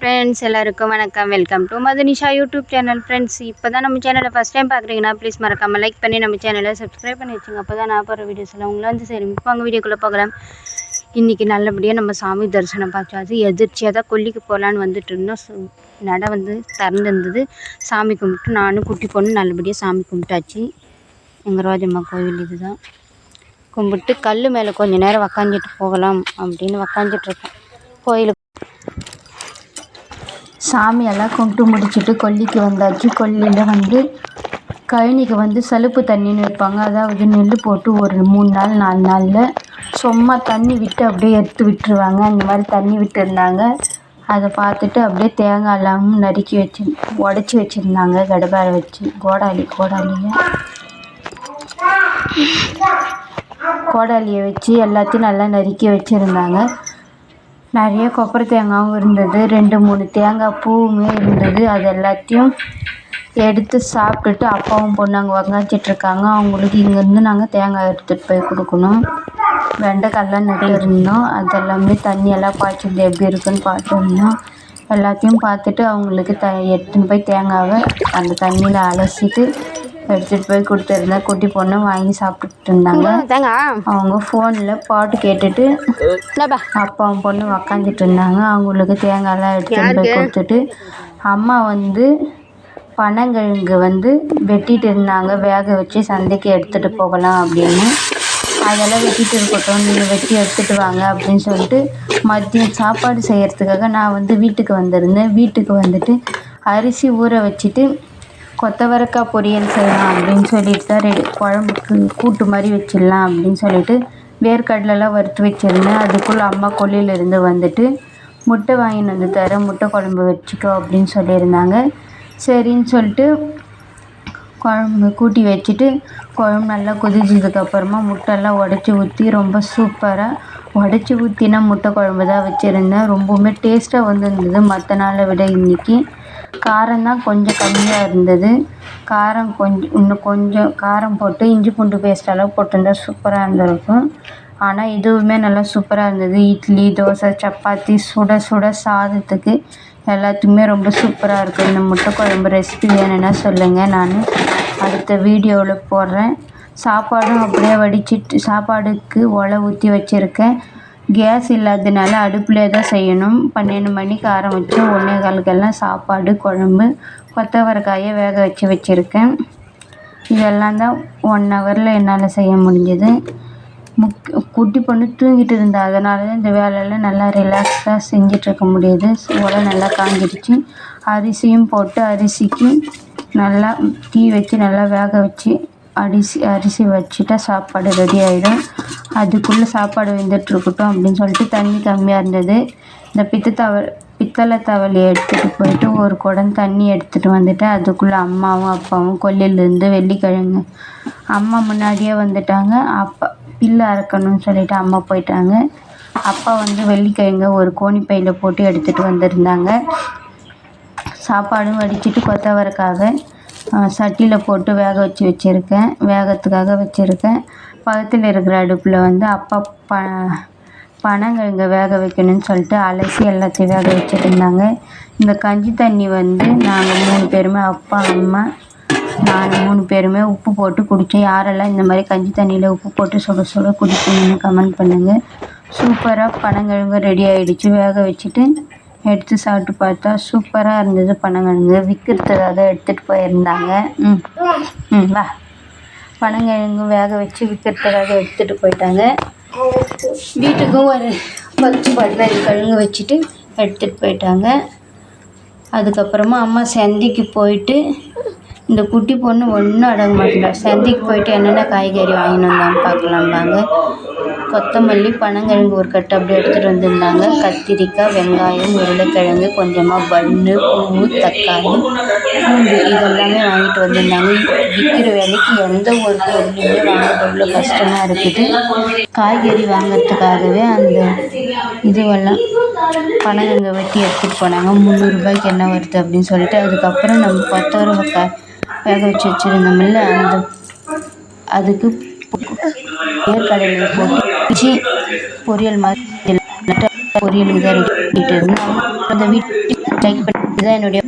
Friends எல்லாருக்கும் வணக்கம். Welcome to Madhunisha YouTube channel friends இப்போ தான் நம்ம சேனலை ஃபஸ்ட் டைம் பார்க்குறீங்கன்னா ப்ளீஸ் மறக்காமல் லைக் பண்ணி நம்ம சேனலை சப்ஸ்கிரைப் பண்ணி வச்சுங்க. அப்போ தான் நான் போகிற வீடியோஸ் எல்லாம் உங்களை வந்து சரி இப்போ அவங்க வீடியோக்குள்ளே பார்க்கலாம் இன்றைக்கி நல்லபடியாக நம்ம சாமி தரிசனம் பார்த்தாச்சு எதிர்ச்சியாக தான் கொல்லிக்கு போகலான்னு வந்துட்டு இருந்தோம். சு- நட வந்து திறந்துருந்தது சாமி கும்பிட்டு நானும் குட்டி பொண்ணு நல்லபடியாக சாமி கும்பிட்டாச்சு. எங்கள் ரோஜம்மா கோவில் இதுதான். கும்பிட்டு கல் மேலே கொஞ்ச நேரம் உக்காந்துட்டு போகலாம் அப்படின்னு உக்காந்துட்ருக்கேன் கோயிலுக்கு சாமியெல்லாம் கும்பிட்டு முடிச்சுட்டு கொல்லிக்கு வந்தாச்சு. கொல்லியில் வந்து கழனிக்கு வந்து சலுப்பு தண்ணின்னு வைப்பாங்க. அதாவது நெல் போட்டு ஒரு மூணு நாள் நாலு நாளில் சும்மா தண்ணி விட்டு அப்படியே எடுத்து விட்டுருவாங்க. அந்த மாதிரி தண்ணி விட்டுருந்தாங்க. அதை பார்த்துட்டு அப்படியே தேங்காய் எல்லாம் நறுக்கி வச்சு உடச்சி வச்சுருந்தாங்க. கடப்பார வச்சு. கோடாலி கோடாலியை கோடாலியை வச்சு எல்லாத்தையும் நல்லா நறுக்கி வச்சுருந்தாங்க. நிறைய கொப்பரை தேங்காயும் இருந்தது. ரெண்டு மூணு தேங்காய் பூவுமே இருந்தது. அது எல்லாத்தையும் எடுத்து சாப்பிட்டுட்டு அப்பாவும் பொண்ணாங்க உக்காந்துட்ருக்காங்க அவங்களுக்கு இங்கேருந்து நாங்கள் தேங்காய் எடுத்துகிட்டு போய் கொடுக்கணும். வெண்டைக்காயெல்லாம் நட்டு இருந்தோம். அது எல்லாமே தண்ணியெல்லாம் பாய்ச்சது எப்படி இருக்குன்னு பார்த்துருந்தோம் எல்லாத்தையும் பார்த்துட்டு அவங்களுக்கு த எடுத்துன்னு போய் தேங்காவை அந்த தண்ணியில் அலசிட்டு எடுத்துகிட்டு போய் கொடுத்துருந்தேன் குட்டி பொண்ணு வாங்கி சாப்பிட்டுட்டு இருந்தாங்க. அவங்க ஃபோனில் பாட்டு கேட்டுட்டு அப்பாவும் பொண்ணு உக்காந்துட்டு இருந்தாங்க. அவங்களுக்கு தேங்காய்லாம் எடுத்துட்டு போய் கொடுத்துட்டு அம்மா வந்து பனங்கிழங்கு வந்து வெட்டிட்டு இருந்தாங்க. வேக வச்சு சந்தைக்கு எடுத்துகிட்டு போகலாம் அப்படின்னு. அதெல்லாம் வெட்டிட்டு இருக்கட்டும். நீங்கள் வெட்டி எடுத்துகிட்டு வாங்க அப்படின்னு சொல்லிட்டு மதியம் சாப்பாடு செய்கிறதுக்காக நான் வந்து வீட்டுக்கு வந்திருந்தேன். வீட்டுக்கு வந்துட்டு அரிசி ஊற வச்சுட்டு கொத்தவரக்காய் பொரியல் செய்யலாம் அப்படின்னு சொல்லிட்டு தான் ரெடி. குழம்புக்கு கூட்டு மாதிரி வச்சிடலாம் அப்படின்னு சொல்லிட்டு வேர்க்கடலைலாம் வறுத்து வச்சுருந்தேன். அதுக்குள்ளே அம்மா கொல்லையிலேருந்து வந்துட்டு முட்டை வாங்கின்னு வந்து தரேன் முட்டை குழம்பு வச்சுக்கோ அப்படின்னு சொல்லியிருந்தாங்க. சரின்னு சொல்லிட்டு குழம்பு கூட்டி வச்சுட்டு குழம்பு நல்லா கொதிச்சதுக்கப்புறமா முட்டைலாம் உடச்சி ஊற்றி ரொம்ப சூப்பராக உடச்சி ஊற்றினா முட்டை குழம்பு தான் வச்சுருந்தேன். ரொம்பவுமே டேஸ்ட்டாக வந்துருந்தது. மற்ற நாளை விட இன்றைக்கி காரம் தான் கொஞ்சம் கம்மியாக இருந்தது. காரம் கொஞ்சம் இன்னும் கொஞ்சம் காரம் போட்டு இஞ்சி பூண்டு பேஸ்ட் அளவு போட்டிருந்தா சூப்பராக இருந்திருக்கும். ஆனால் இதுவுமே நல்லா சூப்பராக இருந்தது. இட்லி தோசை சப்பாத்தி சுட சுட சாதத்துக்கு எல்லாத்துக்குமே ரொம்ப சூப்பராக இருக்கும். இந்த முட்டை குழம்பு ரெசிபி வேணும்னா சொல்லுங்கள் நான் அடுத்த வீடியோவில் போடுறேன். சாப்பாடும் அப்படியே வடிச்சிட்டு சாப்பாடுக்கு ஒலை ஊற்றி வச்சுருக்கேன். கேஸ் இல்லாததுனால அடுப்பிலே தான் செய்யணும். பன்னெண்டு மணிக்கு ஆரம்பித்து ஒன்றே காலுக்கெல்லாம் சாப்பாடு குழம்பு கொத்தவரக்காயை வேக வச்சு வச்சுருக்கேன். இதெல்லாம் தான் ஒன் ஹவரில் என்னால் செய்ய முடிஞ்சது. முக் குட்டி பொண்ணு தூங்கிட்டு இருந்தா அதனால தான் இந்த வேலையெல்லாம் நல்லா ரிலாக்ஸாக செஞ்சிட்ருக்க முடியுது. உலை நல்லா காஞ்சிடுச்சு. அரிசியும் போட்டு அரிசிக்கு நல்லா தீ வச்சு நல்லா வேக வச்சு அரிசி அரிசி வச்சுட்டா சாப்பாடு ரெடி ஆகிடும் அதுக்குள்ளே சாப்பாடு வெந்துட்டுருக்கட்டும் அப்படின்னு சொல்லிட்டு தண்ணி கம்மியாக இருந்தது. இந்த பித்த பித்தளை தவலையை எடுத்துகிட்டு போயிட்டு ஒரு குடம் தண்ணி எடுத்துகிட்டு வந்துட்டேன் அதுக்குள்ளே அம்மாவும் அப்பாவும் கொல்லையிலேருந்து வெள்ளிக்கிழங்கு. அம்மா முன்னாடியே வந்துட்டாங்க. அப்பா பில்லு அறுக்கணும்னு சொல்லிட்டு அம்மா போயிட்டாங்க. அப்பா வந்து வெள்ளிக்கிழங்க ஒரு கோணி பையில் போட்டு எடுத்துகிட்டு வந்திருந்தாங்க. சாப்பாடும் வடிச்சிட்டு கொத்தவரக்காக சட்டியில் போட்டு வேக வச்சு வச்சுருக்கேன். வேகத்துக்காக வச்சுருக்கேன். பக்கத்தில் இருக்கிற அடுப்பில் வந்து அப்பா ப பனங்கிழங்க வேக வைக்கணும்னு சொல்லிட்டு அலசி எல்லாத்தையும் வேக வச்சுருந்தாங்க இருந்தாங்க. இந்த கஞ்சி தண்ணி வந்து நாங்கள் மூணு பேருமே அப்பா அம்மா நான் மூணு பேருமே உப்பு போட்டு குடித்தோம் யாரெல்லாம் இந்த மாதிரி கஞ்சி தண்ணியில் உப்பு போட்டு சுட சுட குடிக்கணும்னு கமெண்ட் பண்ணுங்கள் சூப்பராக பனங்கிழங்கு ரெடி ஆகிடுச்சு வேக வச்சுட்டு எடுத்து சாப்பிட்டு பார்த்தா சூப்பராக இருந்தது பனங்கிழங்கு. விற்கிறதுக்காக எடுத்துகிட்டு போயிருந்தாங்க. ம். ம் வா. பனங்கிழங்கு வேக வச்சு விற்கிறதுக்காக எடுத்துகிட்டு போயிட்டாங்க. வீட்டுக்கும் ஒரு பத்து பதினஞ்சு கிழங்கு வச்சுட்டு எடுத்துகிட்டு போயிட்டாங்க. அதுக்கப்புறமா அம்மா சந்தைக்கு போயிட்டு இந்த குட்டி பொண்ணு ஒன்றும் அடங்க மாட்டேங்கிறா சந்தைக்கு போயிட்டு என்னென்ன காய்கறி வாங்கின்னு வந்தான்னு பார்க்கலாம்பாங்க. கொத்தமல்லி பனங்கிழங்கு ஒரு கட்டு அப்படியே எடுத்துகிட்டு வந்திருந்தாங்க. கத்திரிக்காய் வெங்காயம் உருளைக்கிழங்கு கொஞ்சமாக பண்ணு பூ தக்காளி பூண்டு இதெல்லாமே வாங்கிட்டு வந்திருந்தாங்க. விற்கிற விலைக்கு எந்த ஒரு பொருளுமே வாங்குறது அவ்வளோ கஷ்டமாக இருக்குது. காய்கறி வாங்குறதுக்காகவே அந்த இதுவெல்லாம் பனங்கிழங்க வெட்டி எடுத்துகிட்டு போனாங்க. முந்நூறுரூபாய்க்கு என்ன வருது அப்படின்னு சொல்லிட்டு அதுக்கப்புறம் நம்ம கொத்தவரக்காய் வேக வச்சு வச்சுருந்தோம்ல அந்த அதுக்கு வேர்க்கடலையை போட்டு வச்சு பொரியல் மாதிரி பொரியல் தான் ரெடி பண்ணிட்டு இருந்தேன் அந்த வீட்டு லைக் பண்ணி தான் என்னுடைய